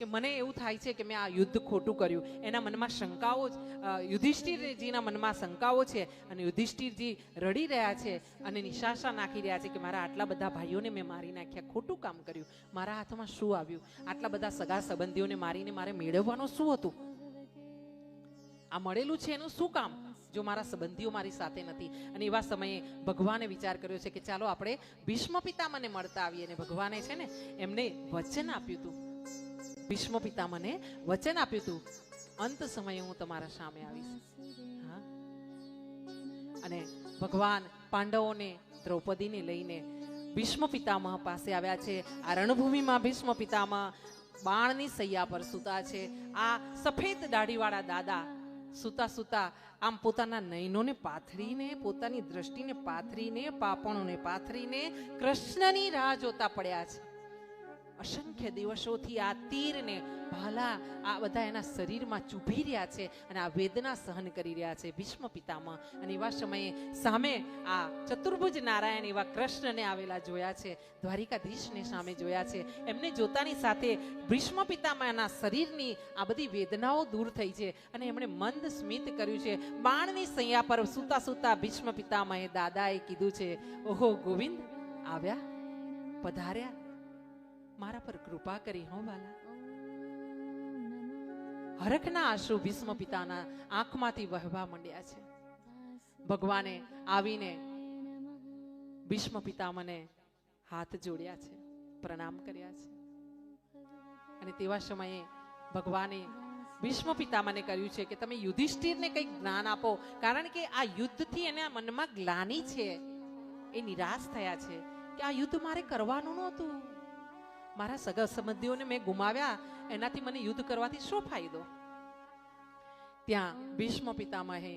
કે મને એવું થાય છે કે મેં આ યુદ્ધ ખોટું કર્યું. એના મનમાં શંકાઓ યુધિષ્ઠિરજીના મનમાં શંકાઓ છે અને યુધિષ્ઠિરજી રડી રહ્યા છે અને નિશાશા નાખી રહ્યા છે કે મારા આટલા બધા ભાઈઓને મેં મારી નાખ્યા, ખોટું કામ કર્યું. મારા હાથમાં શું આવ્યું? આટલા બધા સગા સંબંધીઓને મારીને મારે મેળવવાનું શું હતું? આ મળેલું છે એનું શું કામ? જો મારા સંબંધીઓ મારી સાથે નથી. અને એવા સમયે ભગવાને વિચાર કર્યો છે કે ચાલો આપણે ભીષ્મ પિતામને મળતા આવીએ અને ભગવાને છે ને એમને વચન આપ્યું હતું. ભીષ્મ પિતામને વચન આપ્યું હતું. અંત સમયે હું તમારા સામે આવીશ. હા. અને ભગવાન પાંડવોને દ્રૌપદીને લઈને ભીષ્મ પિતામહ પાસે આવ્યા છે. આ રણભૂમિમાં ભીષ્મ પિતામહ બાણની સૈયા પર સૂતા છે. આ સફેદ દાઢીવાળા દાદા સૂતા સૂતા આમ પોતાના નયનોને પાથરીને, પોતાની દ્રષ્ટિને પાથરીને, પાપણોને પાથરીને કૃષ્ણની રાહ જોતા પડ્યા છે. અસંખ્ય દિવસોથી આ તીરને ભાલા આ બધા એના શરીરમાં ચૂભી રહ્યા છે અને આ વેદના સહન કરી રહ્યા છે ભીષ્મ પિતામાં. અને એવા સમયે સામે આ ચતુર્ભુજ નારાયણ એવા કૃષ્ણને આવેલા જોયા છે, દ્વારિકાધીશને સામે જોયા છે. એમને જોતાની સાથે ભીષ્મ પિતામાના શરીરની આ બધી વેદનાઓ દૂર થઈ છે અને એમણે મંદ સ્મિત કર્યું છે. બાણની સૈયા પર સૂતા સૂતા ભીષ્મ પિતામાએ દાદાએ કીધું છે, ઓહો, ગોવિંદ, આવ્યા? પધાર્યા? મારા પર કૃપા કરી હો બાલા. હરખના આંસુ ભીષ્મ પિતાના આંખમાંથી વહેવા માંડ્યા છે. ભગવાને આવીને ભીષ્મ પિતામને હાથ જોડ્યા છે પ્રણામ કર્યા છે. અને તેવા સમયે ભગવાને ભીષ્મ પિતામને કહ્યું છે કે તમે યુધિષ્ઠિરને કંઈક જ્ઞાન આપો કારણ કે આ યુદ્ધથી એના મનમાં ગ્લાની છે. એ નિરાશ થયા છે કે આ યુદ્ધ મારે કરવાનું નહોતું. મારા સગા સંબંધીઓને મેં ગુમાવ્યા, એનાથી મને યુદ્ધ કરવાથી શું ફાયદો? ત્યાં ભીષ્મ પિતામહે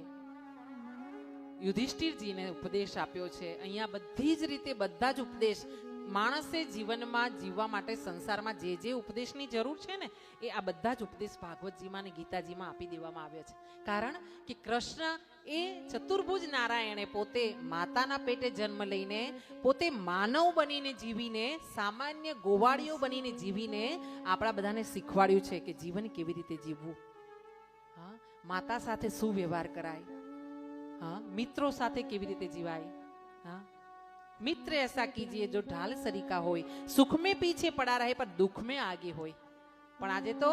યુધિષ્ઠિરજીને ઉપદેશ આપ્યો છે. અહીંયા બધી જ રીતે બધા જ ઉપદેશ માણસે જીવનમાં જીવવા માટે સંસારમાં જે જે ઉપદેશની જરૂર છે ને, એ આ બધા જ ઉપદેશ ભાગવતજીમાં અને ગીતાજીમાં આપી દેવામાં આવ્યો છે. કારણ કે કૃષ્ણ એ ચતુર્ભુજ નારાયણે પોતે માતાના પેટે જન્મ લઈને, પોતે માનવ બનીને જીવીને, સામાન્ય ગોવાળીઓ બનીને જીવીને આપણા બધાને શીખવાડ્યું છે કે જીવન કેવી રીતે જીવવું. હા, માતા સાથે શું વ્યવહાર કરાય? હા, મિત્રો સાથે કેવી રીતે જીવાય? હા મિત્ર ऐसा कीजिए जो ढाल सरीका હોય સુખ में पीछे पड़ा रहे पर दुख में आगे હોય પણ આજે તો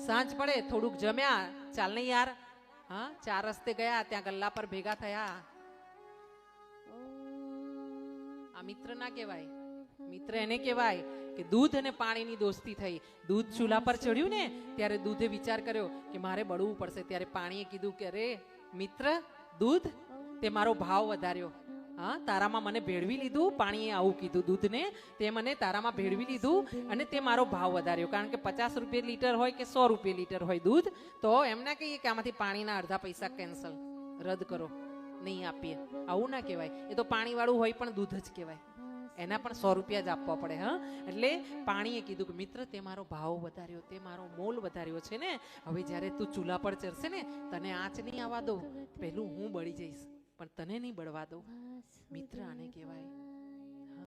સાંજ પડે થોડુંક જમ્યા ચાલ ને યાર હા ચાર રસ્તે ગયા ત્યાં ગલ્લા પર ભેગા થયા આ મિત્ર ના કહેવાય મિત્ર એને કહેવાય કે દૂધ અને પાણીની દોસ્તી થઈ દૂધ ચૂલા પર ચડ્યું ને ત્યારે દૂધે વિચાર કર્યો કે મારે બળવું પડશે ત્યારે પાણીએ કીધું કે અરે મિત્ર દૂધ તે મારો ભાવ વધાર્યો હા, તારામાં મને ભેળવી લીધું, પાણીએ આવું કીધું દૂધને, તે મને તારામાં ભેળવી લીધું અને તે મારો ભાવ વધાર્યો. કારણ કે પચાસ રૂપિયા લીટર હોય કે સો રૂપિયા લીટર હોય દૂધ, તો એમ કહીએ કે આમાંથી પાણીના અડધા પૈસા કેન્સલ રદ કરો. નહીં આપીએ. આવું ના કહેવાય. એ તો પાણીવાળું હોય પણ દૂધ જ કહેવાય. એના પણ સો રૂપિયા જ આપવા પડે, હા? એટલે પાણીએ કીધું કે, મિત્ર, તે મારો ભાવ વધાર્યો, તે મારો મોલ વધાર્યો છે ને. હવે જ્યારે તું ચૂલા પર ચડશે ને, તને આંચ નહીં આવવા દઉં. પહેલું હું બળી જઈશ. પણ તને નહીં બળવા દઉં. મિત્ર આને કહેવાય.